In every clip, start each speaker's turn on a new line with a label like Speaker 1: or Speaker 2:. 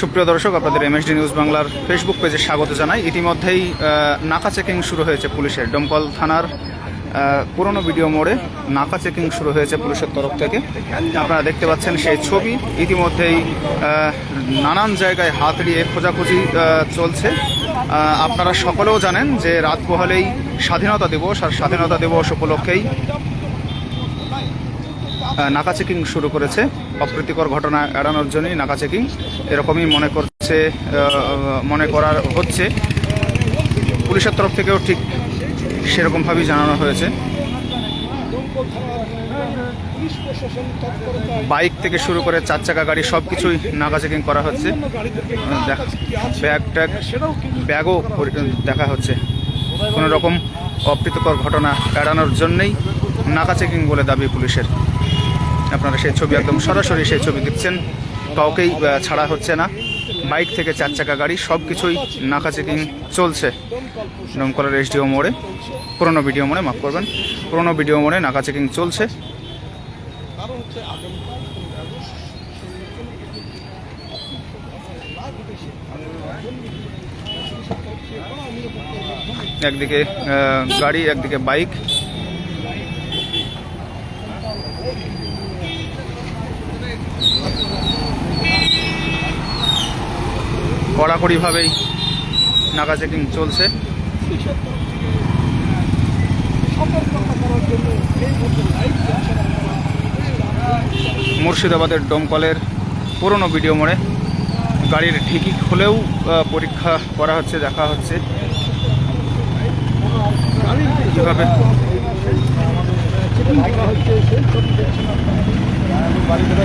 Speaker 1: সুপ্রিয় দর্শক, আপনাদের এমএসডি নিউজ বাংলার ফেসবুক পেজে স্বাগত জানাই। ইতিমধ্যেই নাকা চেকিং শুরু হয়েছে পুলিশের। ডমকল থানার পুরনো ভিডিও মোড়ে নাকা চেকিং শুরু হয়েছে পুলিশের তরফ থেকে। আপনারা দেখতে পাচ্ছেন সেই ছবি। ইতিমধ্যেই নানান জায়গায় হাত দিয়ে খোঁজাখুঁজি চলছে। আপনারা সকলেও জানেন যে রাত পোহালেই স্বাধীনতা দিবস, আর স্বাধীনতা দিবস উপলক্ষেই নাকা চেকিং শুরু করেছে। অপ্রীতিকর ঘটনা এড়ানোর জন্যই নাকা চেকিং। এরকমই মনে করছে মনে করার হচ্ছে। পুলিশের তরফ থেকেও ঠিক সেরকমভাবেই জানানো হয়েছে। বাইক থেকে শুরু করে চার চাকা গাড়ি সব কিছুই নাকা চেকিং করা হচ্ছে। ব্যাগ ট্যাগ, ব্যাগও দেখা হচ্ছে। কোনো রকম অপ্রীতিকর ঘটনা এড়ানোর জন্যই নাকা চেকিং বলে দাবি পুলিশের। আপনারা সেই ছবি একদম সরাসরি সেই ছবি দেখছেন। কাউকেই ছাড়া হচ্ছে না। বাইক থেকে চার চাকা গাড়ি সব কিছুই নাকা চেকিং চলছে দমকলের এসডিও মোড়ে, পুরোনো ভিডিও মোড়ে, মাফ করবেন, পুরোনো ভিডিও মোড়ে নাকা চেকিং চলছে। একদিকে গাড়ি, একদিকে বাইক কড়াকড়িভাবেই নাকা চেকিং চলছে। মুর্শিদাবাদের ডোমকলের পুরনো ভিডিও মোড়ে গাড়ির ঠিকই খুলেও পরীক্ষা করা হচ্ছে, দেখা হচ্ছে। কীভাবে
Speaker 2: কৌতুকের বাড়ি কোথায়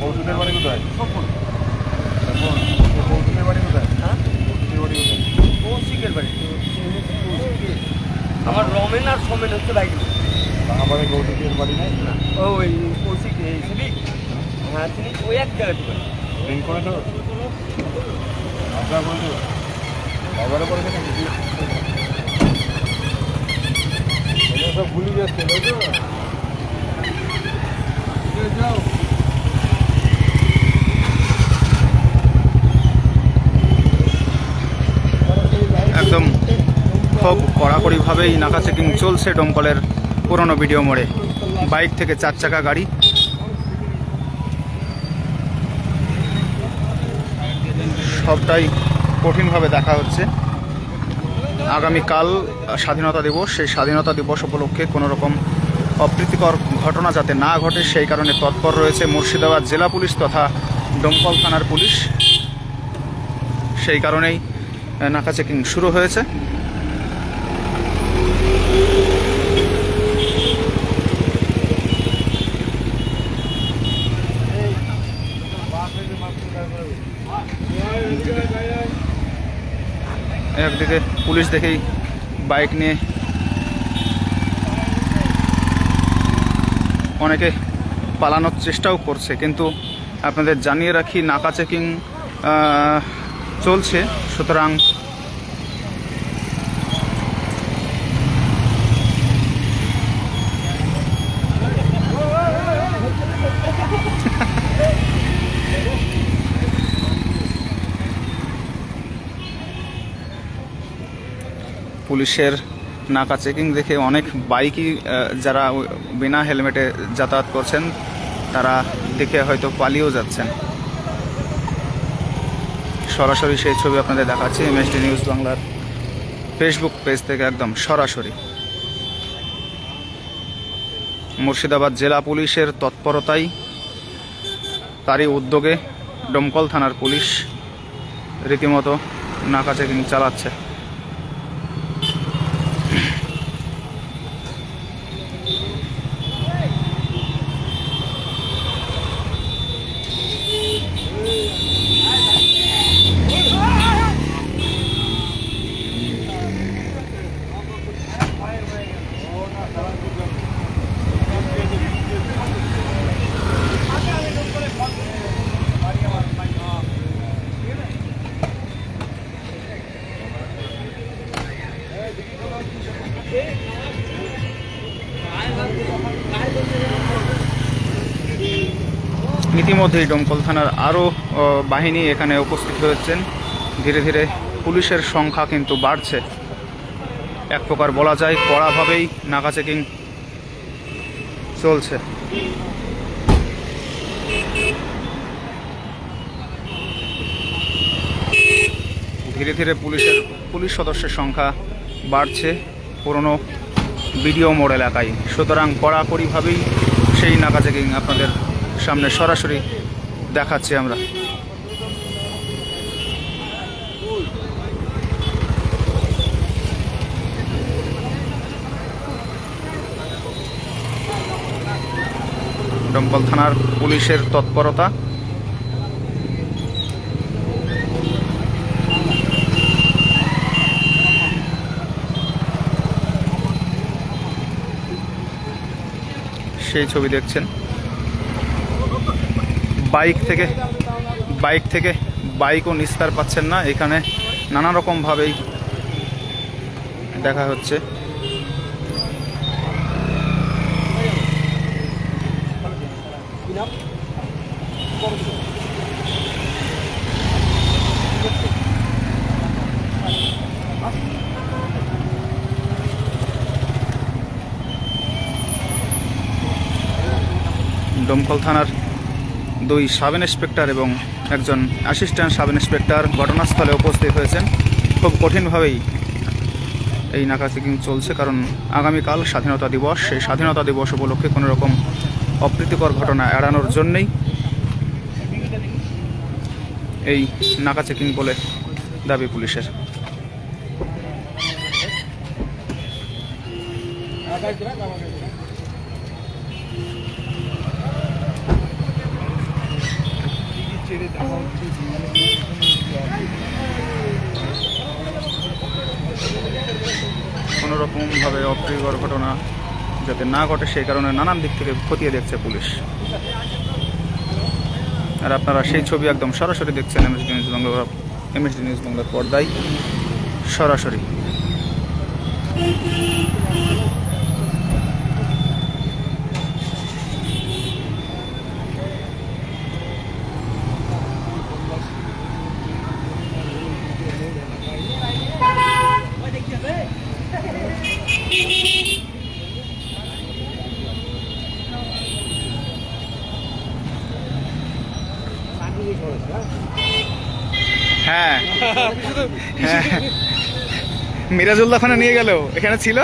Speaker 2: কৌতুকের বাড়ি কোথায় কৌতুকের বাড়ি কোথায়
Speaker 3: কৌশিকের বাড়ি আমার রমেন আর সোমেন হচ্ছে বাইক
Speaker 2: ভাঙাপাড়ে কৌতুকের বাড়ি নেই
Speaker 3: ও ওই কৌশিক এই সিভিক হ্যাঁ তিনি ওই এক জায়গাতে বাড়ি
Speaker 2: লিঙ্ক করে তো আপনার বলতো বাবারে পরে নাকি এগুলো সব ভুলে যাচ্ছে তাই তো যাও
Speaker 1: একদম খুব কড়াকড়িভাবেই নাকা চেকিং চলছে ডমকলের পুরনো ভিডিও মোড়ে। বাইক থেকে চার চাকা গাড়ি। সবটাই কঠিনভাবে দেখা হচ্ছে। আগামীকাল স্বাধীনতা দিবস, সেই স্বাধীনতা দিবস উপলক্ষে কোনো রকম অপ্রীতিকর ঘটনা যাতে না ঘটে, সেই কারণে তৎপর রয়েছে মুর্শিদাবাদ জেলা পুলিশ তথা ডমকল থানার পুলিশ। সেই কারণেই নাকা চেকিং শুরু হয়েছে। একদিকে পুলিশ দেখেই বাইক নিয়ে অনেকে পালানোর চেষ্টাও করছে, কিন্তু আপনাদের জানিয়ে রাখি, নাকা চেকিং চলছে। সুতরাং পুলিশের নাকা চেকিং দেখে অনেক বাইকই যারা বিনা হেলমেটে যাতায়াত করছেন, তারা দেখে হয়তো পালিয়েও যাচ্ছেন। সরাসরি সেই ছবি আপনাদের দেখাচ্ছি এমএসডি নিউজ বাংলার ফেসবুক পেজ থেকে একদম সরাসরি। মুর্শিদাবাদ জেলা পুলিশের তৎপরতাই, তারই উদ্যোগে ডমকল থানার পুলিশ রীতিমতো নাকা চেকিং চালাচ্ছে। ইতিমধ্যেই ডোমকল থানার আরও বাহিনী এখানে উপস্থিত হয়েছেন। ধীরে ধীরে পুলিশের সংখ্যা কিন্তু বাড়ছে। এক প্রকার বলা যায় কড়াভাবেই নাকা চেকিং চলছে। ধীরে ধীরে পুলিশের, পুলিশ সদস্যের সংখ্যা বাড়ছে পুরনো বিডিও মোড় এলাকায়। সুতরাং কড়াকড়িভাবেই সেই নাকা চেকিং আপনাদের সামনে সরাসরি দেখাচ্ছি আমরা। দমকল থানার পুলিশের তৎপরতা। সেই ছবি দেখছেন। বাইক থেকে বাইক থেকে বাইকও নিস্তার পাচ্ছেন না। এখানে নানা রকমভাবেই দেখা হচ্ছে। দমকল থানার দুই সাব ইন্সপেক্টর এবং একজন অ্যাসিস্ট্যান্ট সাব ইন্সপেক্টর ঘটনাস্থলে উপস্থিত হয়েছেন। খুব কঠিনভাবেই এই নাকা চেকিং চলছে কারণ আগামীকাল স্বাধীনতা দিবস। সেই স্বাধীনতা দিবস উপলক্ষে কোনো রকম অপ্রীতিকর ঘটনা এড়ানোর জন্যেই এই নাকা চেকিং বলে দাবি পুলিশের। কোনো রকমভাবে অপ্রীতিকর ঘটনা যাতে না ঘটে, সেই কারণে নানান দিক থেকে খতিয়ে দেখছে পুলিশ। আর আপনারা সেই ছবি একদম সরাসরি দেখছেন MSD news Bangla, MSD news বাংলার পর্দায় সরাসরি। হ্যাঁ? হ্যাঁ। মিরাজুল্লাহ খানে নিয়ে গেল। এখানে ছিল?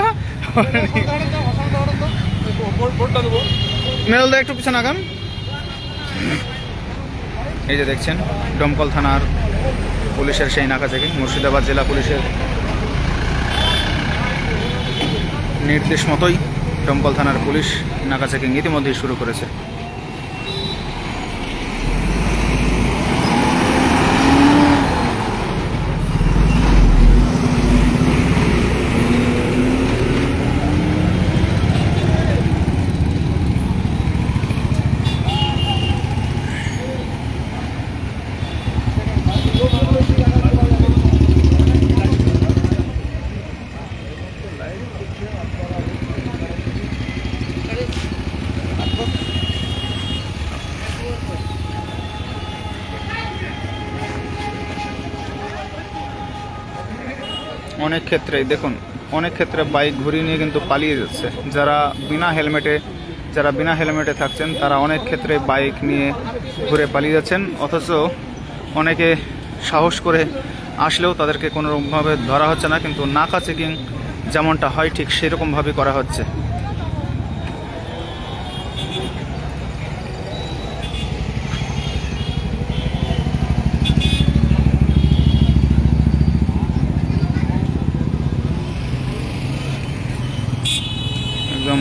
Speaker 1: একটু পিছনে আগান। এই যে দেখছেন, ডমকল থানার পুলিশের সেই নাকা থেকে, মুর্শিদাবাদ জেলা পুলিশের নির্দেশ মতোই ডমকল থানার পুলিশ নাকা চেকিং ইতিমধ্যেই শুরু করেছে। অনেক ক্ষেত্রে, দেখুন, অনেক ক্ষেত্রে বাইক ঘুরিয়ে নিয়ে কিন্তু পালিয়ে যাচ্ছে। যারা বিনা হেলমেটে, যারা বিনা হেলমেটে থাকছেন, তারা অনেক ক্ষেত্রে বাইক নিয়ে ঘুরে পালিয়ে যাচ্ছেন। অথচ অনেকে সাহস করে আসলেও তাদেরকে কোনোরকমভাবে ধরা হচ্ছে না, কিন্তু নাকা চেকিং যেমনটা হয়, ঠিক সেরকমভাবে করা হচ্ছে একদম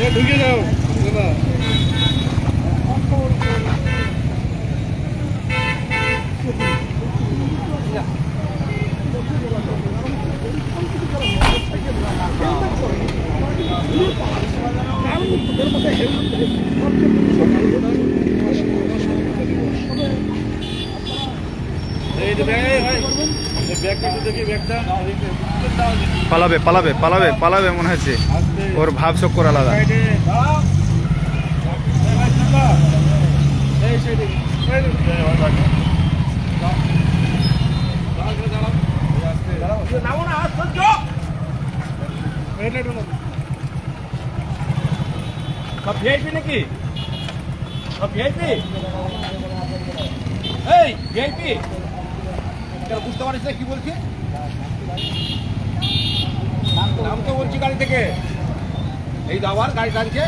Speaker 3: 야, 넘겨줘.
Speaker 1: পালাবে পালাবে পালাবে পালাবে মনে হচ্ছে। ওর ভাব চক্কর আলাদা।
Speaker 4: নাকি? সব ভিআইপি এই ভিআইপি
Speaker 3: বুঝতে পারিস না কি বলছি নাম বলছি গাড়ি থেকে। এই দাবার গাড়ি টানছে।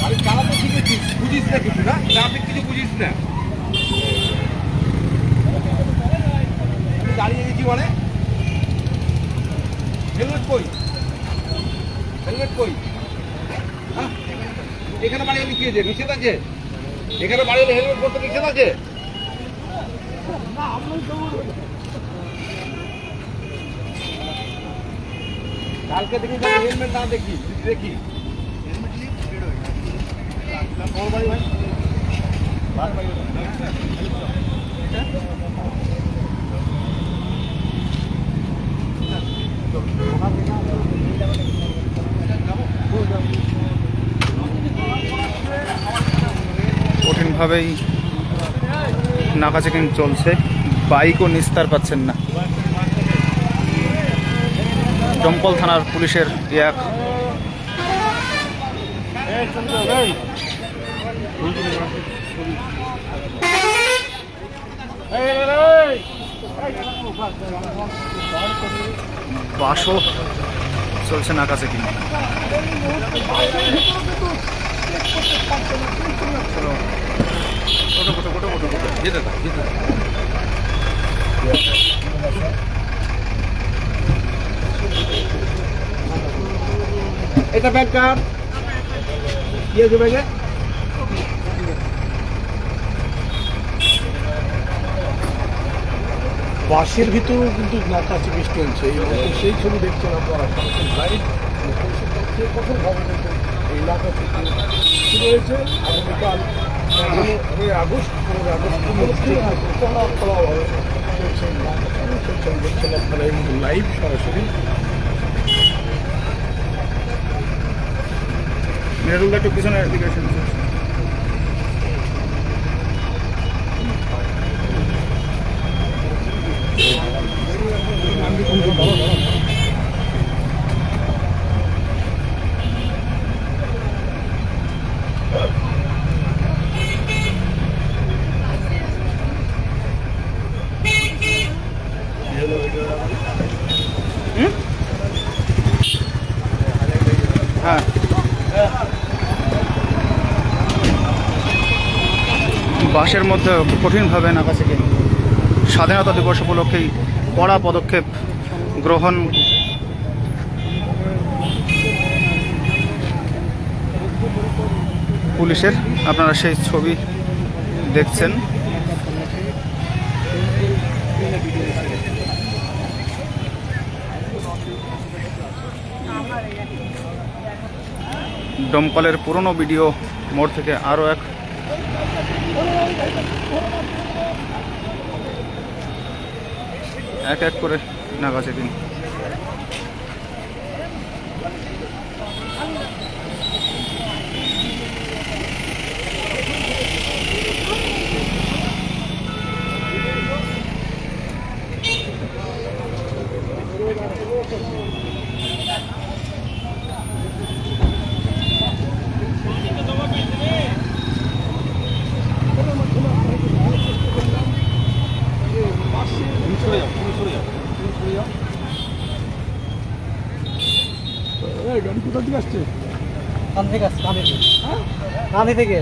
Speaker 3: গাড়ি চালাতে শিখেছিস বুঝিস না কিছু, না? ট্রাফিক কিছু বুঝিস না। দাঁড়িয়ে গেছি মানে হেলমেট কই? হেলমেট কই? এখানে বাড়ি লিখিয়ে দে নিষেধ আছে? এখানে বাড়ি হেলমেট পরতে নিষেধ আছে? কালকে দেখি যাতে হেলমেট না দেখি দেখি।
Speaker 1: কঠিনভাবেই নাকা চেকিং চলছে। বাইকও নিস্তার পাচ্ছেন না। দমকল থানার পুলিশের এক বাসও চলছে নাকা চেকিং
Speaker 3: যেতে থাক যেতে এটা ব্যাগ কার কি আছে ব্যাগে
Speaker 5: বাসের ভিতরেও কিন্তু নাকা বৃষ্টি এই সেই ছবি দেখছেন আপনারা কখন হবে এই নাকা থেকে শুরু হয়েছে আগামীকাল আগস্ট আগস্ট হবে লাইভ সরাসরি
Speaker 1: মেরুলটা একটু পিছনের দিকে এসে কঠিনভাবে নাকা থেকে স্বাধীনতা দিবস উপলক্ষেই কড়া পদক্ষেপ গ্রহণ পুলিশের, আপনারা সেই ছবি দেখছেন। দমকলের পুরনো ভিডিও মোড় থেকে আরও এক এক এক করে নাগাছে চেকিং
Speaker 5: এই গাড়ি কোথা থেকে আসছে
Speaker 6: কান থেকে আসছে কানে থেকে কানে থেকে?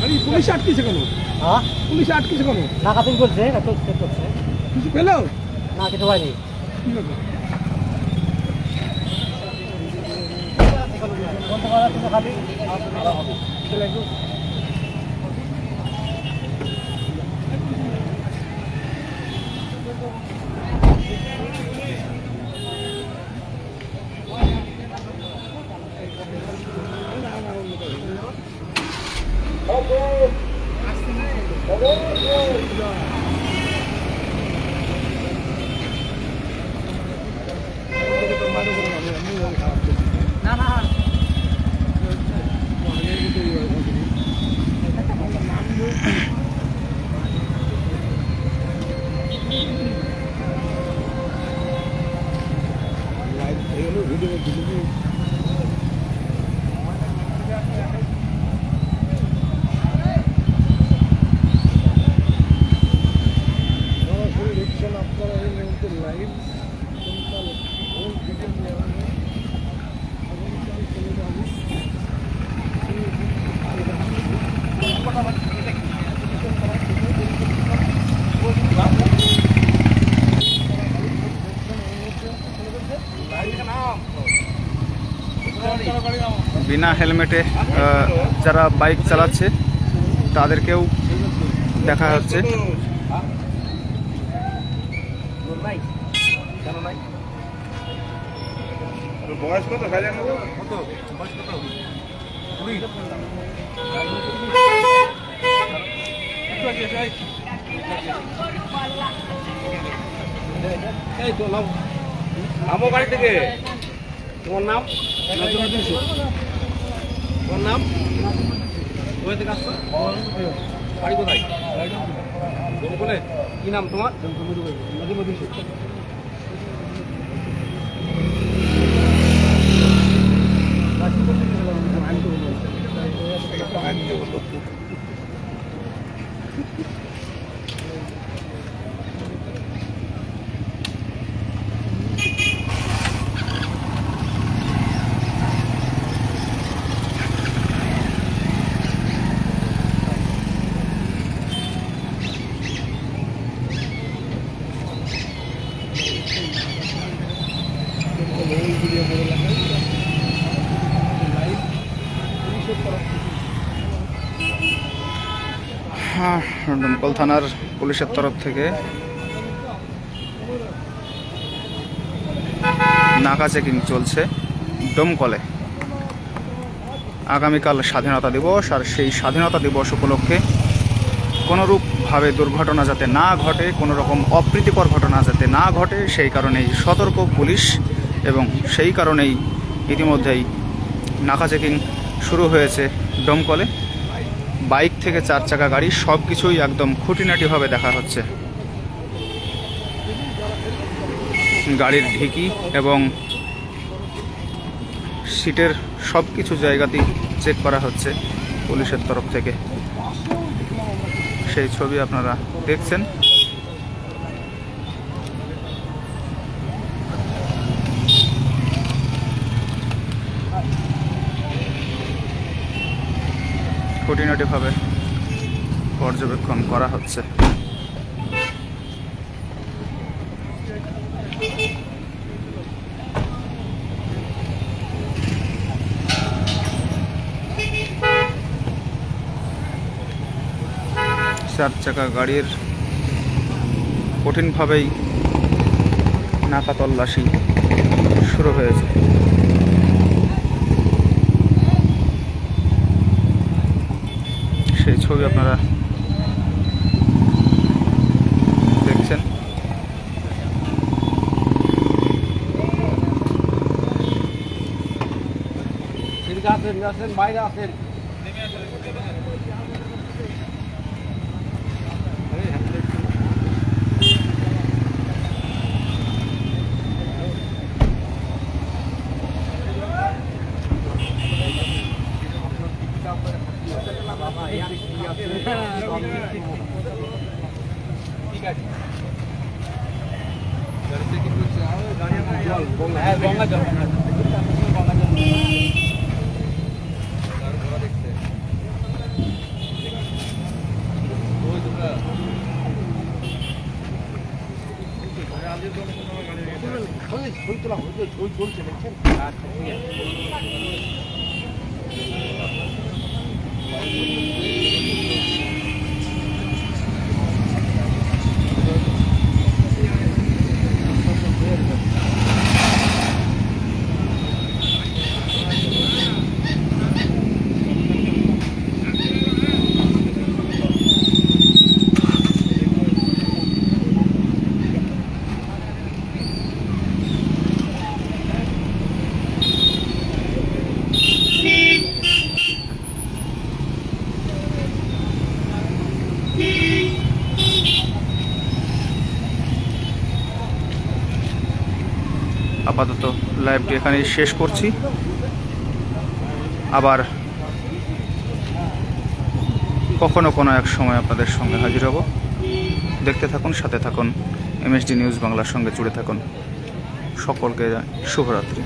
Speaker 5: গাড়ি পুলিশ আটকেছে কেন?
Speaker 6: হ্যাঁ?
Speaker 5: পুলিশ আটকেছে কেন?
Speaker 6: নাকাতিং করছে এত চেক করছে।
Speaker 5: কিছু পেল?
Speaker 6: না কিছু হয়নি। পারা
Speaker 5: Öyle öyle
Speaker 1: বিনা হেলমেটে যারা বাইক চালাচ্ছে তাদেরকেও দেখা হচ্ছে।
Speaker 3: নামো গাড়ি থেকে। তোমার নাম? তোমার নাম? কোথা থেকে আসছো? বাড়ি কোথায়? কি নাম তোমার?
Speaker 1: হ্যাঁ দমকল থানার পুলিশের তরফ থেকে। নাকা চেকিং চলছে দমকলে আগামীকাল স্বাধীনতা দিবস, আর সেই স্বাধীনতা দিবস উপলক্ষে কোনোরূপভাবে দুর্ঘটনা যাতে না ঘটে কোনো রকম অপ্রীতিকর ঘটনা যাতে না ঘটে, সেই কারণেই সতর্ক পুলিশ এবং সেই কারণেই ইতিমধ্যেই নাকা চেকিং শুরু হয়েছে দমকলে বাইক থেকে চার চাকা গাড়ি সব কিছুই একদম খুঁটিনাটিভাবে দেখা হচ্ছে। গাড়ির ঢিকি এবং সিটের সব কিছু জায়গাতেই চেক করা হচ্ছে পুলিশের তরফ থেকে। সেই ছবি আপনারা দেখছেন। খুঁটিনাটিভাবে পর্যবেক্ষণ করা হচ্ছে। চার চাকা গাড়ির কঠিনভাবেই নাকা তল্লাশি শুরু হয়েছে সেই ছবি আপনারা দেখছেন।
Speaker 3: বাইরে আসেন হ্যাঁ গঙ্গা জল গঙ্গা জল
Speaker 5: ছবি তোলা হয়েছে ছবি চলছে
Speaker 1: লাইভটি এখানে শেষ করছি। আবার কখনো কোনো এক সময় আপনাদের সঙ্গে হাজির হব। দেখতে থাকুন, সাথে থাকুন, এমএসডি নিউজ বাংলার সঙ্গে জুড়ে থাকুন। সকলকে শুভরাত্রি।